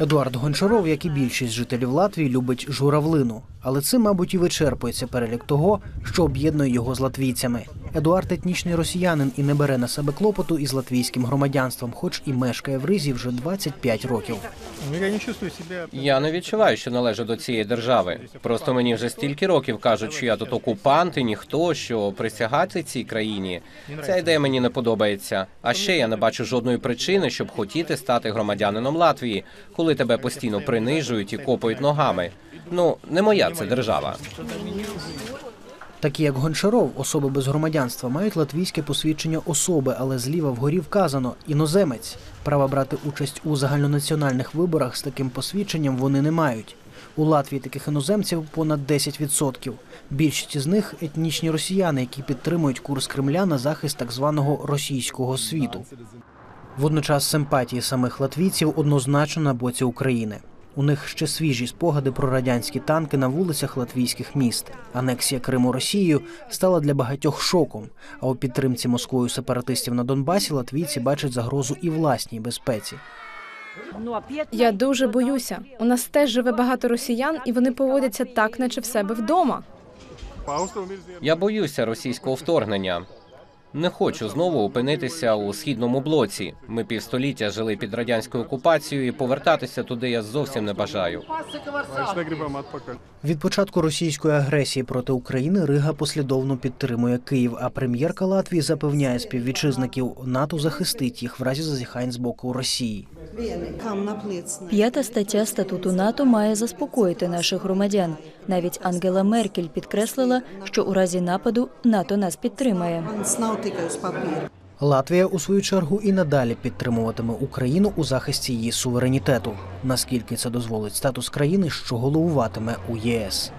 Едуард Гончаров, як і більшість жителів Латвії, любить журавлину, але цим, мабуть, і вичерпується перелік того, що об'єднує його з латвійцями. Едуард етнічний росіянин і не бере на себе клопоту із латвійським громадянством, хоч і мешкає в Ризі вже 25 років. Ну, Я не чувствую. Я не відчуваю, що належу до цієї держави. Просто мені вже стільки років кажуть, що я тут окупант і ніхто, що присягати цій країні. Ця ідея мені не подобається. А ще я не бачу жодної причини, щоб хотіти стати громадянином Латвії, коли тебе постійно принижують і копають ногами. Ну, не моя це держава. Такі як Гончаров, особи без громадянства, мають латвійське посвідчення особи, але зліва вгорі вказано іноземець. Права брати участь у загальнонаціональних виборах з таким посвідченням вони не мають. У Латвії таких іноземців понад 10%. Більшість із них етнічні росіяни, які підтримують курс Кремля на захист так званого російського світу. Водночас симпатії самих латвійців однозначно на боці України. У них ще свіжі спогади про радянські танки на вулицях латвійських міст. Анексія Криму Росією стала для багатьох шоком. А у підтримці Москвою сепаратистів на Донбасі латвійці бачать загрозу і власній безпеці. Я дуже боюся. У нас теж живе багато росіян, і вони поводяться так, наче в себе вдома. Я боюся російського вторгнення. Не хочу знову опинитися у східному блоці. Ми півстоліття жили під радянською окупацією, і повертатися туди я зовсім не бажаю. Від початку російської агресії проти України Рига послідовно підтримує Київ. А прем'єрка Латвії запевняє співвітчизників, НАТО захистить їх в разі зазіхань з боку Росії. П'ята стаття статуту НАТО має заспокоїти наших громадян. Навіть Ангела Меркель підкреслила, що у разі нападу НАТО нас підтримає. Латвія, у свою чергу, і надалі підтримуватиме Україну у захисті її суверенітету, наскільки це дозволить статус країни, що головуватиме у ЄС.